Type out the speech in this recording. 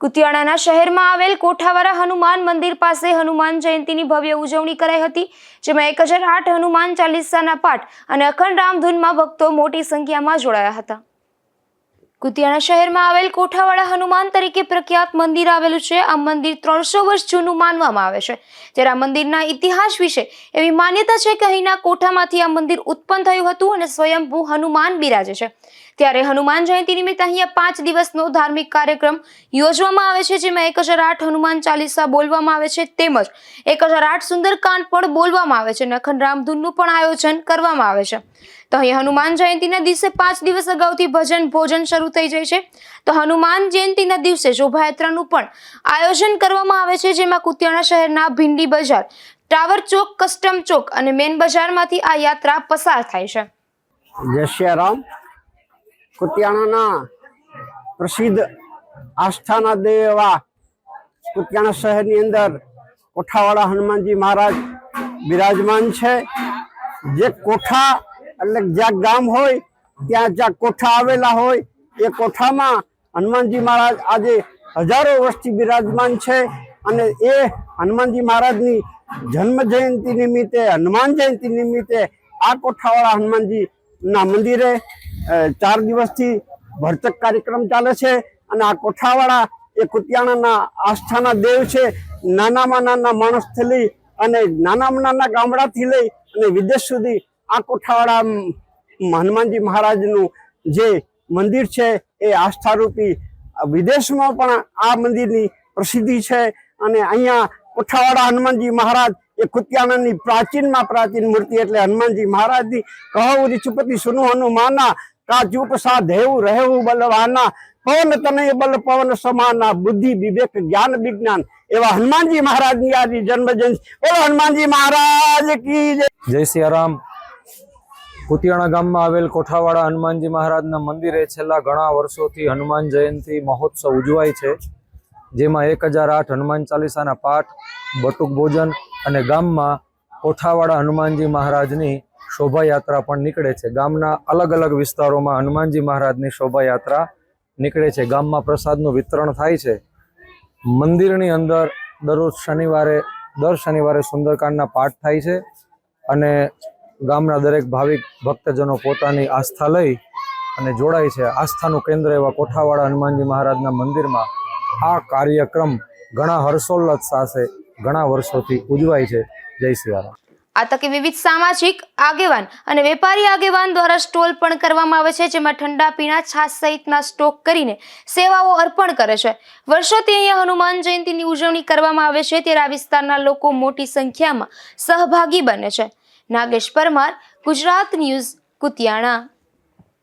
કુતિયાણાના શહેરમાં આવેલ કોઠાવાળા હનુમાન મંદિર પાસે હનુમાન જયંતીની ભવ્ય ઉજવણી કરાઈ હતી, જેમાં એક હજાર આઠ હનુમાન ચાલીસાના પાઠ અને અખંડ રામધૂનમાં ભક્તો મોટી સંખ્યામાં જોડાયા હતા. કુતિયાણા શહેરમાં આવેલ કોઠાવાળા હનુમાન તરીકે પ્રખ્યાત મંદિર આવેલું છે. આ મંદિર ત્રણસો વર્ષ જૂનું માનવામાં આવે છે. ત્યારે આ મંદિરના ઇતિહાસ વિશે એવી માન્યતા છે કે અહીંના કોઠામાંથી આ મંદિર ઉત્પન્ન થયું હતું અને સ્વયંભૂ હનુમાન બિરાજે છે. ત્યારે હનુમાન જયંતિ નિમિત્તે અહીંયા પાંચ દિવસનો ધાર્મિક કાર્યક્રમ યોજવામાં આવે છે, જેમાં એક હજાર આઠ હનુમાન ચાલીસા બોલવામાં આવે છે, તેમજ એક હજાર આઠ સુંદરકાંડ પણ બોલવામાં આવે છે અખંડ રામધૂનનું પણ આયોજન કરવામાં આવે છે. તો અહીં હનુમાન જયંતિના દિવસે પાંચ દિવસ અગાઉથી ભજન ભોજન શરૂ થઈ જાય છે. તો હનુમાન જયંતિના દિવસે શોભાયાત્રાનું પણ આયોજન કરવામાં આવે છે, જેમાં કુતિયાણા શહેરના ભીંડી બજાર, ટાવર ચોક, કસ્ટમ ચોક અને મેન બજારમાંથી આ યાત્રા પસાર થાય છે. જય શ્રી રામ. કુતિયાણાના પ્રસિદ્ધ આસ્થાના દેવ એવા કુતિયાણા શહેરની અંદર કોઠાવાળા હનુમાનજી મહારાજ બિરાજમાન છે. જે કોઠા એટલે જ્યાં ગામ હોય, ત્યાં જ્યાં કોઠા આવેલા હોય, એ કોઠામાં હનુમાનજી મહારાજ આજે હજારો વર્ષથી બિરાજમાન છે અને એ હનુમાનજી મહારાજની જન્મ જયંતિ નિમિત્તે, હનુમાન જયંતિ નિમિત્તે આ કોઠાવાળા હનુમાનજીના મંદિરે ચાર દિવસથી ભરચક કાર્યક્રમ ચાલે છે અને આ કોઠાવાળા એ કુતિયાણાના આસ્થાના દેવ છે. નાનામાં નાના માણસથી લઈ અને નાનામાં નાના ગામડાથી લઈ અને વિદેશ સુધી આ કોઠાવાળા હનુમાનજી મહારાજનું જે મંદિર છે એ આસ્થારૂપી વિદેશમાં પણ આ મંદિરની પ્રસિદ્ધિ છે. અને અહીંયા કોઠાવાળા હનુમાનજી મહારાજ એ કુતિયાણાની પ્રાચીનમાં પ્રાચીન મૂર્તિ એટલે હનુમાનજી મહારાજની કહો રીચુપતિ સુનુ હનુમાના કા પ્રસાદ દેવું રહેવું બલવાના પવન તનય બલ, પવન સમાના, બુદ્ધિ, વિવેક, જ્ઞાન, વિજ્ઞાન. એવા હનુમાનજી મહારાજની આજે જન્મ જયંતિ બોલો હનુમાનજી મહારાજ કી જય. જય સિયારામ કુતિયાણા ગામમાં આવેલ કોઠાવાળા હનુમાનજી મહારાજના મંદિરે છેલ્લા ઘણા વર્ષોથી હનુમાન જયંતિ મહોત્સવ ઉજવાય છે, જેમાં એક હજાર આઠ હનુમાન ચાલીસાના પાઠ, બટુક ભોજન અને ગામમાં કોઠાવાળા હનુમાનજી મહારાજની શોભાયાત્રા પણ નીકળે છે. ગામના અલગ અલગ વિસ્તારોમાં હનુમાનજી મહારાજની શોભાયાત્રા નીકળે છે. ગામમાં પ્રસાદનું વિતરણ થાય છે. મંદિરની અંદર દરરોજ શનિવારે, દર શનિવારે સુંદરકાંડના પાઠ થાય છે અને ગામના દરેક ભાવિક ભક્તજનો પોતાની આસ્થા લઈ અને જોડાય છે. આસ્થાનું કેન્દ્ર એવા કોઠાવાળા હનુમાનજી મહારાજના મંદિરમાં આ કાર્યક્રમ ઘણા હર્ષોલ્લાસ સાથે ઘણા વર્ષોથી ઉજવાય છે. જય સિયારામ આ તકે વિવિધ સામાજિક આગેવાન અને વેપારી આગેવાન દ્વારા સ્ટોલ પણ કરવામાં આવે છે, જેમાં ઠંડા પીણા, છાશ સહિતના સ્ટોક કરીને સેવાઓ અર્પણ કરે છે. વર્ષોથી અહીંયા હનુમાન જયંતિની ઉજવણી કરવામાં આવે છે, ત્યારે આ વિસ્તારના લોકો મોટી સંખ્યામાં સહભાગી બને છે. નાગેશ પરમાર, ગુજરાત ન્યૂઝ, કુતિયાણા.